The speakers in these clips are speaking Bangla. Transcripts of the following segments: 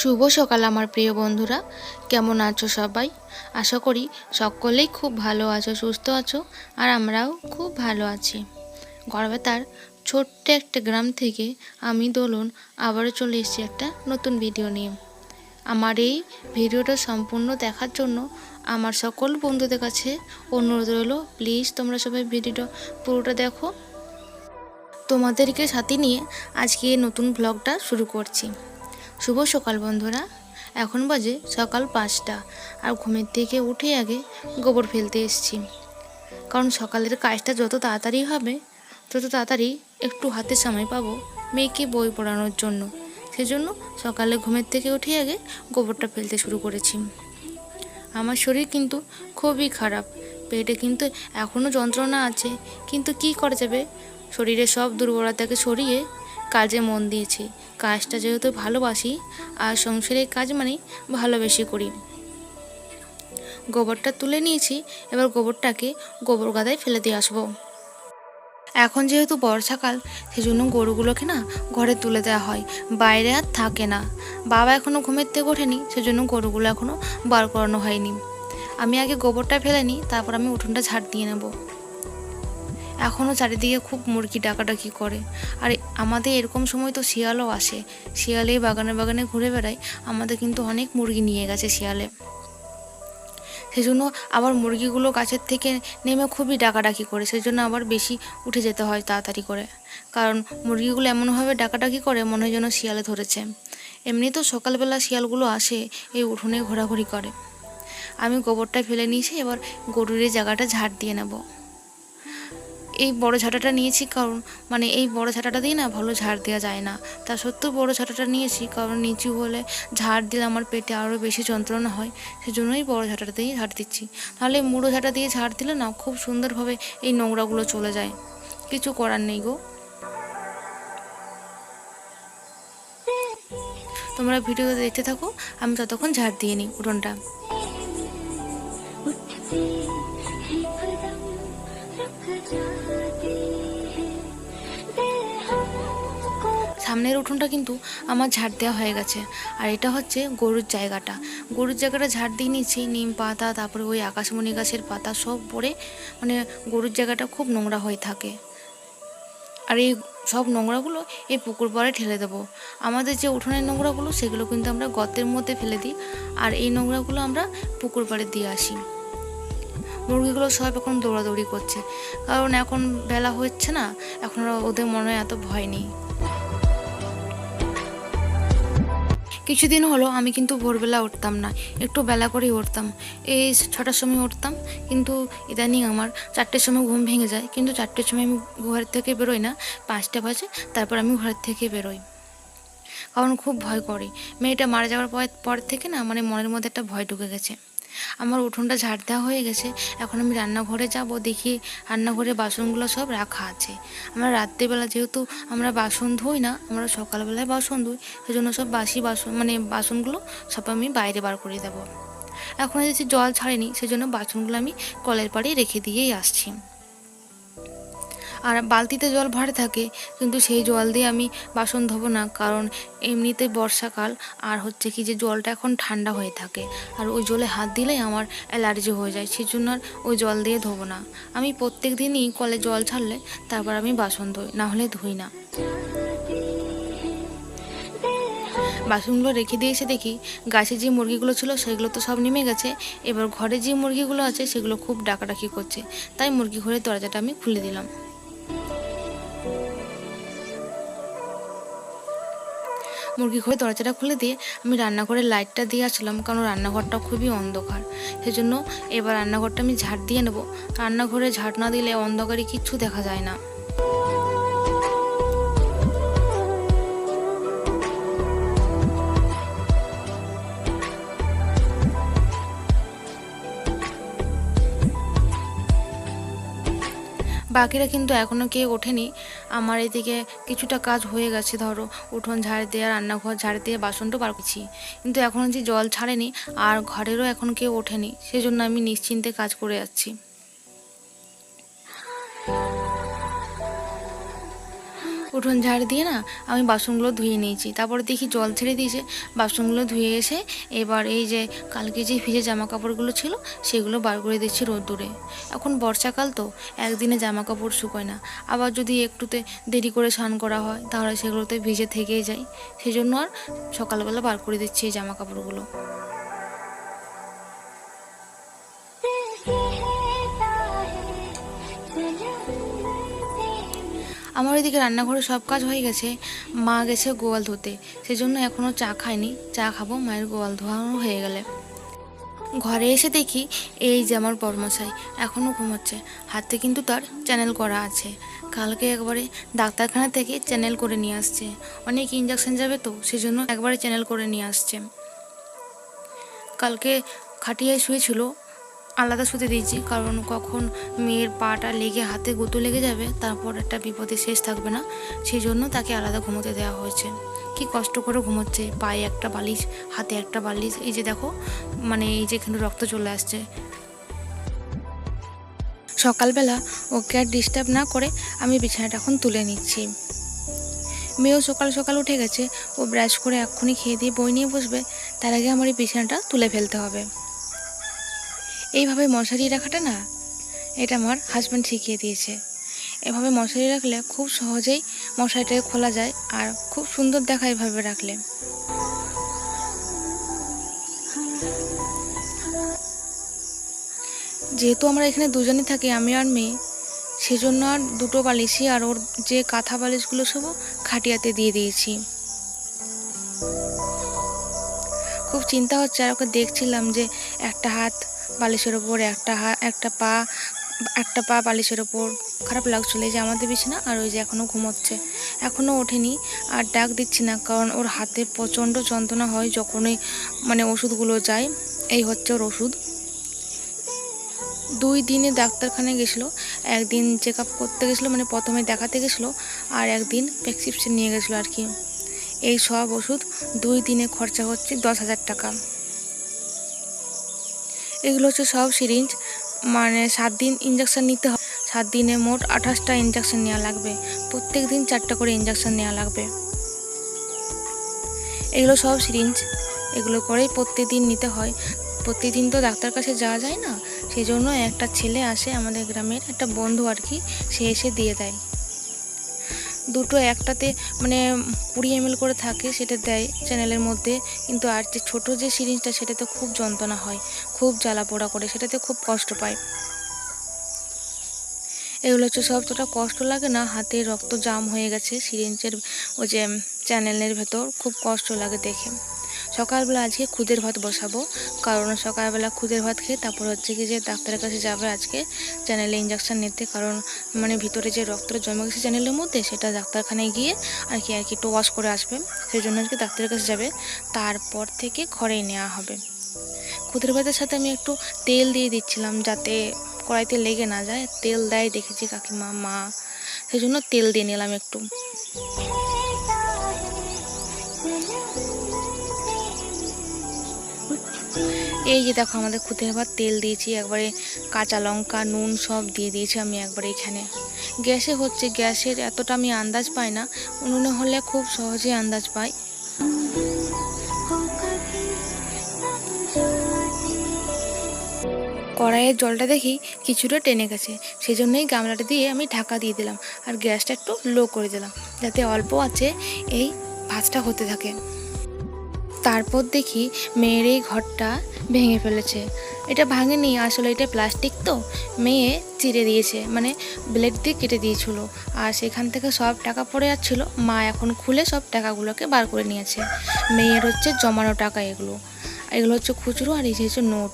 শুভ সকাল আমার প্রিয় বন্ধুরা। কেমন আছো সবাই? আশা করি সকলেই খুব ভালো আছো, সুস্থ আছো, আর আমরাও খুব ভালো আছি। গড়বেতার ছোট্ট একটা গ্রাম থেকে আমি দোলন আবারও চলে এসেছি একটা নতুন ভিডিও নিয়ে। আমার এই ভিডিওটা সম্পূর্ণ দেখার জন্য আমার সকল বন্ধুদের কাছে অনুরোধ রইল প্লিজ তোমরা সবাই ভিডিওটা পুরোটা দেখো। তোমাদেরকে সাথে নিয়ে আজকে নতুন ব্লগটা শুরু করছি। শুভ সকাল বন্ধুরা। এখন বাজে সকাল পাঁচটা আর ঘুমের থেকে উঠে আগে গোবর ফেলতে এসেছি। কারণ সকালের কাজটা যত তাড়াতাড়ি হবে, তত তাড়াতাড়ি একটু হাতে সময় পাবো মেয়েকে বই পড়ানোর জন্য। সেজন্য সকালে ঘুমের থেকে উঠে আগে গোবরটা ফেলতে শুরু করেছি। আমার শরীর কিন্তু খুবই খারাপ। পেটে কিন্তু এখনও যন্ত্রণা আছে, কিন্তু কি করা যাবে? শরীরে সব দুর্বলতাকে সরিয়ে কাজে মন দিয়েছি। কাজটা যেহেতু ভালোবাসি, আর সংসারের কাজ মানে ভালোবেসে করি। গোবরটা তুলে নিয়েছি, এবার গোবরটাকে গোবর গাদায় ফেলে দিয়ে আসব। এখন যেহেতু বর্ষাকাল, সেজন্য গরুগুলোকে না ঘরে তুলে দেওয়া হয়, বাইরে আর থাকে না। বাবা এখনও ঘুমের থেকে ওঠেনি, সেজন্য গরুগুলো এখনও বার করানো হয়নি। আমি আগে গোবরটা ফেলে নিই, তারপর আমি উঠোনটা ঝাড় দিয়ে নেব। এখনও চারিদিকে খুব মুরগি ডাকাডাকি করে। আর আমাদের এরকম সময় তো শিয়ালও আসে। শিয়ালেই বাগানে বাগানে ঘুরে বেড়ায়। আমাদের কিন্তু অনেক মুরগি নিয়ে গেছে শিয়ালে। সেজন্য আবার মুরগিগুলো গাছের থেকে নেমে খুবই ডাকাডাকি করে। সেজন্য আবার বেশি উঠে যেতে হয় তাড়াতাড়ি করে। কারণ মুরগিগুলো এমনভাবে ডাকাডাকি করে, মনে হয় যেন শিয়ালে ধরেছে। এমনি তো সকালবেলা শিয়ালগুলো আসে, এই উঠোনে ঘোরাঘুরি করে। আমি গোবরটা ফেলে নিয়েছি এবার গরুর এই জায়গাটা ঝাড় দিয়ে নেব। এই বড় ঝাঁটাটা নিয়েছি কারণ মানে এই বড় ঝাঁটাটা দিয়ে না ভালো ঝাড় দেওয়া যায় না। তা সত্ত্বেও বড় ঝাঁটাটা নিয়েছি কারণ নিচু হলে ঝাড় দিলে আমার পেটে আরও বেশি যন্ত্রণা হয়, সেজন্যই বড় ঝাঁটাটা দিয়ে ঝাড় দিচ্ছি। নাহলে মুড়ো ঝাঁটা দিয়ে ঝাড় দিলে না খুব সুন্দরভাবে এই নোংরাগুলো চলে যায়। কিছু করার নেই গো। তোমরা ভিডিওতে দেখতে থাকো, আমি ততক্ষণ ঝাড় দিয়ে নিই উঠোনটা। সামনের উঠোনটা কিন্তু আমার ঝাড় দেওয়া হয়ে গেছে। আর এটা হচ্ছে গরুর জায়গাটা। গরুর জায়গাটা ঝাড় দিয়ে নিচ্ছি নিম পাতা, তারপরে ওই আকাশমণি গাছের পাতা সব পরে মানে গরুর জায়গাটা খুব নোংরা হয়ে থাকে। আর এই সব নোংরাগুলো এই পুকুর পাড়ে ঠেলে দেবো। আমাদের যে উঠোনের নোংরাগুলো, সেগুলো কিন্তু আমরা গর্তের মধ্যে ফেলে দিই। আর এই নোংরাগুলো আমরা পুকুর পাড়ে দিয়ে আসি। মুরগিগুলো সব এখন দৌড়াদৌড়ি করছে। কারণ এখন বেলা হচ্ছে না, এখন ওদের মনে এত ভয় নেই। কিছুদিন হলো আমি কিন্তু ভোরবেলা উঠতাম না, একটু বেলা করেই উঠতাম। এই ছটার সময় উঠতাম, কিন্তু ইদানিং আমার চারটের সময় ঘুম ভেঙে যায়, কিন্তু চারটের সময় আমি ঘরের থেকে বেরোই না, পাঁচটা বাজে, তারপর আমি ঘরের থেকে বেরোই। কারণ খুব ভয় করে। মেয়েটা মারা যাওয়ার পর পর থেকে না মানে মনের মধ্যে একটা ভয় ঢুকে গেছে। আমার উঠোনটা ঝাড় দেওয়া হয়ে গেছে। এখন আমি রান্নাঘরে যাব, দেখি রান্নাঘরে বাসনগুলো সব রাখা আছে। আমরা রাত্রেবেলা যেহেতু আমরা বাসন ধুই না, আমরা সকালবেলায় বাসন ধুই, সেজন্য সব বাসি বাসন মানে বাসনগুলো সব আমি বাইরে বার করে দেবো। এখন যদি জল ছাড়েনি, সেজন্য বাসনগুলো আমি কলের পাড়ে রেখে দিয়েই আসছি। আর বালতিতে জল ভরে থাকে, কিন্তু সেই জল দিয়ে আমি বাসন ধোবো না, কারণ এমনিতে বর্ষাকাল, আর হচ্ছে কি যে জলটা এখন ঠান্ডা হয়ে থাকে। আর ওই জলে হাত দিলেই আমার অ্যালার্জি হয়ে যায় সেই জন্য আর ওই জল দিয়ে ধোবো না। আমি প্রত্যেক দিনই কলে জল ছাড়লে তারপর আমি বাসন ধুই, না হলে ধুই না। বাসনগুলো রেখে দিয়ে এসে দেখি, গাছে যে মুরগিগুলো ছিল সেগুলো তো সব নেমে গেছে। এবার ঘরে যে মুরগিগুলো আছে সেগুলো খুব ডাকাডাকি করছে, তাই মুরগি ঘরের দরজাটা আমি খুলে দিলাম। মুরগি ঘরে দরজাটা খুলে দিয়ে আমি রান্নাঘরের লাইটটা দিয়ে আসলাম, কারণ রান্নাঘরটা খুবই অন্ধকার। সেজন্য এবার রান্নাঘরটা আমি ঝাড় দিয়ে নেব। রান্নাঘরে ঝাড় না দিলে অন্ধকারে কিচ্ছু দেখা যায় না। বাকিরা কিন্তু এখনও কেউ ওঠেনি। আমার এদিকে কিছুটা কাজ হয়ে গেছে, ধরো। উঠোন ঝাড় দেওয়া রান্নাঘর ঝাড় দিয়ে, বাসনটা বার করছি। কিন্তু এখনও যে জল ছাড়েনি আর ঘরেরও এখন কেউ ওঠেনি, সেজন্য আমি নিশ্চিন্তে কাজ করে যাচ্ছি। উঠোন ঝাড় দিয়ে না আমি বাসনগুলো ধুয়ে নিয়েছি। তারপরে দেখি জল ছেড়ে দিয়েছে। বাসনগুলো ধুয়ে এসে এবার এই যে কালকে যে ভিজে জামা কাপড়গুলো ছিল, সেগুলো বার করে দিচ্ছি রোদ্দুরে। এখন বর্ষাকাল তো, একদিনে জামা কাপড় শুকোয় না। আবার যদি একটুতে দেরি করে স্নান করা হয়, তাহলে সেগুলোতে ভিজে থেকেই যায়। সেই জন্য আর সকালবেলা বার করে দিচ্ছি এই জামা কাপড়গুলো আমার ওইদিকে রান্নাঘরে সব কাজ হয়ে গেছে। মা গেছে গোয়াল ধুতে সেজন্য এখনও চা খাইনি। চা খাব, মায়ের গোয়াল ধোয়ানো হয়ে গেলে। ঘরে এসে দেখি এই যে আমার বর্মশাই এখনও ঘুমোচ্ছে। হাতে কিন্তু তার চ্যানেল করা আছে। কালকে একবারে ডাক্তারখানা থেকে চ্যানেল করে নিয়ে আসছে। অনেক ইঞ্জেকশন যাবে তো, সেজন্য একবারে চ্যানেল করে নিয়ে আসছে। কালকে খাটিয়ায় শুয়েছিল আলাদা শুতে দিয়েছি, কারণ কখন মেয়ের পাটা লেগে হাতে গুঁতো লেগে যাবে, তারপর একটা বিপদে শেষ থাকবে না। সেই জন্য তাকে আলাদা ঘুমোতে দেওয়া হয়েছে। কি কষ্ট করে ঘুমোচ্ছে, পায়ে একটা বালিশ, হাতে একটা বালিশ, এই যে দেখো মানে এই যে এখানে রক্ত চলে আসছে। সকালবেলা ওকে আর ডিস্টার্ব না করে আমি বিছানাটা এখন তুলে নিচ্ছি। মেয়েও সকাল সকাল উঠে গেছে, ও ব্রাশ করে এক্ষুনি খেয়ে দিয়ে বই নিয়ে বসবে, তার আগে আমার এই বিছানাটা তুলে ফেলতে হবে। এইভাবে মশারি রাখাটা না, এটা আমার হাজব্যান্ড শিখিয়ে দিয়েছে। এভাবে মশারি রাখলে খুব সহজেই মশারিটাকে খোলা যায় আর খুব সুন্দর দেখা এভাবে রাখলে। যেহেতু আমরা এখানে দুজনে থাকি, আমি আর মেয়ে, সেজন্য আর দুটো বালিশই আর ওর যে কাঁথা বালিশগুলো সব খাটিয়াতে দিয়ে দিয়েছি। খুব চিন্তা হচ্ছে আর ওকে দেখছিলাম যে একটা হাত বালিশের ওপর একটা হাত একটা পা একটা পা বালিশের ওপর খারাপ লাগছিল, এই যে আমাদের বিছানা আর ওই যে এখনও ঘুমোচ্ছে। এখনও ওঠেনি আর ডাক দিচ্ছি না, কারণ ওর হাতে প্রচণ্ড যন্ত্রণা হয় যখনই মানে ওষুধগুলো যায়। এই হচ্ছে ওর ওষুধ। দুই দিনে ডাক্তারখানায় গেছিল, একদিন চেক আপ করতে গেছিল মানে প্রথমে দেখাতে গেছিল, আর একদিন প্রেসক্রিপশন নিয়ে গেছিল আর কি। এই সব ওষুধ দুই দিনে খরচা হচ্ছে দশ হাজার টাকা। এগুলো হচ্ছে সব সিরিঞ্জ। মানে সাত দিন ইঞ্জেকশন নিতে হবে। সাত দিনে মোট আঠাশটা ইঞ্জেকশন নেওয়া লাগবে। প্রত্যেক দিন চারটা করে ইঞ্জেকশন নেওয়া লাগবে। এগুলো সব সিরিঞ্জ। এগুলো করেই প্রত্যেকদিন নিতে হয়। প্রতিদিন তো ডাক্তার কাছে যাওয়া যায় না। সেই জন্য একটা ছেলে আসে আমাদের গ্রামের, একটা বন্ধু আর কি, সে এসে দিয়ে দেয়। দুটো একটাতে মানে কুড়ি এম করে থাকে সেটা দেয় চ্যানেলের মধ্যে। কিন্তু আর যে ছোটো যে সিরিঞ্জটা সেটাতে খুব যন্ত্রণা হয়, খুব জ্বালা পোড়া করে, সেটাতে খুব কষ্ট পায়। এগুলো হচ্ছে সব তোটা কষ্ট লাগে না, হাতে রক্ত জাম হয়ে গেছে সিরিঞ্জের ওই যে চ্যানেলের ভেতর, খুব কষ্ট লাগে দেখে। সকালবেলা আজকে খুদের ভাত বসাবো। কারণ সকালবেলা খুদের ভাত খেয়ে তারপর হচ্ছে কি যে ডাক্তারের কাছে যাবে আজকে চ্যানেলে ইঞ্জেকশান নিতে। কারণ মানে ভিতরে যে রক্ত জমে গেছে চ্যানেলের মধ্যে, সেটা ডাক্তারখানায় গিয়ে আর কি আর কি একটু ওয়াশ করে আসবে। সেই জন্য আজকে ডাক্তারের কাছে যাবে। তারপর থেকে ঘরেই নেওয়া হবে। খুদের ভাতের সাথে আমি একটু তেল দিয়ে দিচ্ছিলাম যাতে কড়াইতে লেগে না যায়। তেল দেয় দেখেছি কাকিমা, মা। সেই জন্য তেল দিয়ে নিলাম একটু। এই যে দেখো আমাদের খুদের ভাত তেল দিয়েছি, একবারে কাঁচা লঙ্কা, নুন সব দিয়ে দিয়েছি আমি একবারে এখানে। গ্যাসে হচ্ছে, গ্যাসের এতটা আমি আন্দাজ পাই না, উনুনে হলে খুব সহজে আন্দাজ পাই। কড়াইয়ের জলটা দেখি কিছুটা টেনে গেছে সেই জন্যই গামলাটা দিয়ে আমি ঢাকা দিয়ে দিলাম, আর গ্যাসটা একটু লো করে দিলাম, যাতে অল্প আছে এই ভাতটা হতে থাকে। তারপর দেখি মেয়ের এই ঘরটা ভেঙে ফেলেছে। এটা ভাঙেনি, আসলে এটা প্লাস্টিক তো। মেয়ে চিড়ে দিয়েছে মানে ব্লেড দিয়ে কেটে দিয়েছিল। আর সেখান থেকে সব টাকা পড়ে যাচ্ছিল। মা এখন খুলে সব টাকাগুলোকে বার করে নিয়েছে। মেয়ের হচ্ছে জমানো টাকা এগুলো। এগুলো হচ্ছে খুচরো আর এই হচ্ছে নোট।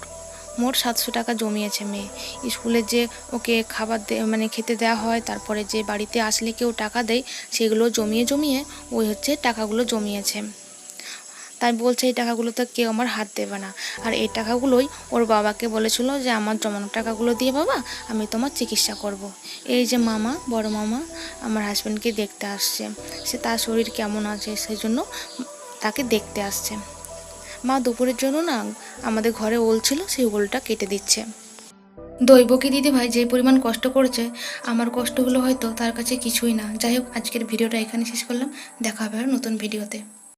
মোট সাতশো টাকা জমিয়েছে মেয়ে। স্কুলে যে ওকে খাবার দে মানে খেতে দেওয়া হয়, তারপরে যে বাড়িতে আসলে কেউ টাকা দেয়, সেগুলো জমিয়ে জমিয়ে ওই হচ্ছে টাকাগুলো জমিয়েছে। তাই বলছে, এই টাকাগুলোতে কেউ আমার হাত দেবে না। আর এই টাকাগুলোই ওর বাবাকে বলেছিল যে, আমার জমানো টাকাগুলো দিয়ে বাবা, আমি তোমার চিকিৎসা করব। এই যে মামা, বড় মামা, আমার হাজব্যান্ডকে দেখতে আসছে। সে তার শরীর কেমন আছে সেই জন্য তাকে দেখতে আসছে। মা দুপুরের জন্য না আমাদের ঘরে ওল ছিল, সেই ওলটা কেটে দিচ্ছে। দৈবকী দিদিভাই যে পরিমাণ কষ্ট করেছে, আমার কষ্টগুলো হয়তো তার কাছে কিছুই না। যাই হোক, আজকের ভিডিওটা এখানে শেষ করলাম। দেখা হবে আর নতুন ভিডিওতে।